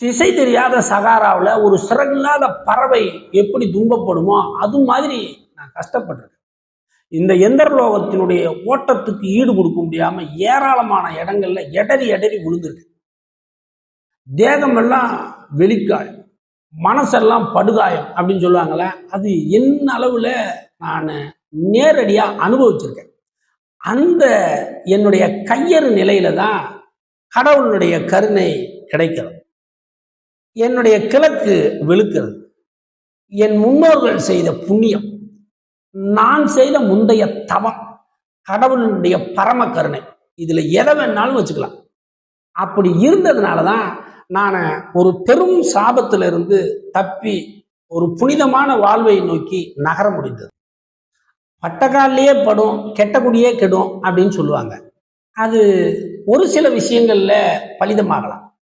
திசை தெரியாத சகாராவில் ஒரு சிறகில்லாத பறவை எப்படி துன்பப்படுமோ அது மாதிரி நான் கஷ்டப்பட்டிருக்கேன். இந்த எந்திரலோகத்தினுடைய ஓட்டத்துக்கு ஈடு கொடுக்க முடியாமல் ஏராளமான இடங்கள்ல எடறி எடறி விழுந்திருக்கு. தேகமெல்லாம் வெளிக்காயம் மனசெல்லாம் படுகாயம் அப்படின்னு சொல்லுவாங்களே அது என்ன அளவில் நான் நேரடியாக அனுபவிச்சிருக்கேன். அந்த என்னுடைய கையறு நிலையில தான் கடவுளுடைய கருணை கிடைக்கிறது. என்னுடைய கிழக்கு வெளுக்கிறது. என் முன்னோர்கள் செய்த புண்ணியம். நான் செய்த முந்தைய தவம். கடவுளுடைய பரம கருணை. இதுல எதை வேணாலும் வச்சுக்கலாம். அப்படி இருந்ததுனால தான் நான் ஒரு பெரும் சாபத்திலிருந்து தப்பி ஒரு புனிதமான வாழ்வை நோக்கி நகர முடிந்தது. பட்டக்காலிலேயே படும் கெட்ட குடியே கெடும் அப்படின்னு சொல்லுவாங்க. அது ஒரு சில விஷயங்கள்ல பலிதமாகலாம்.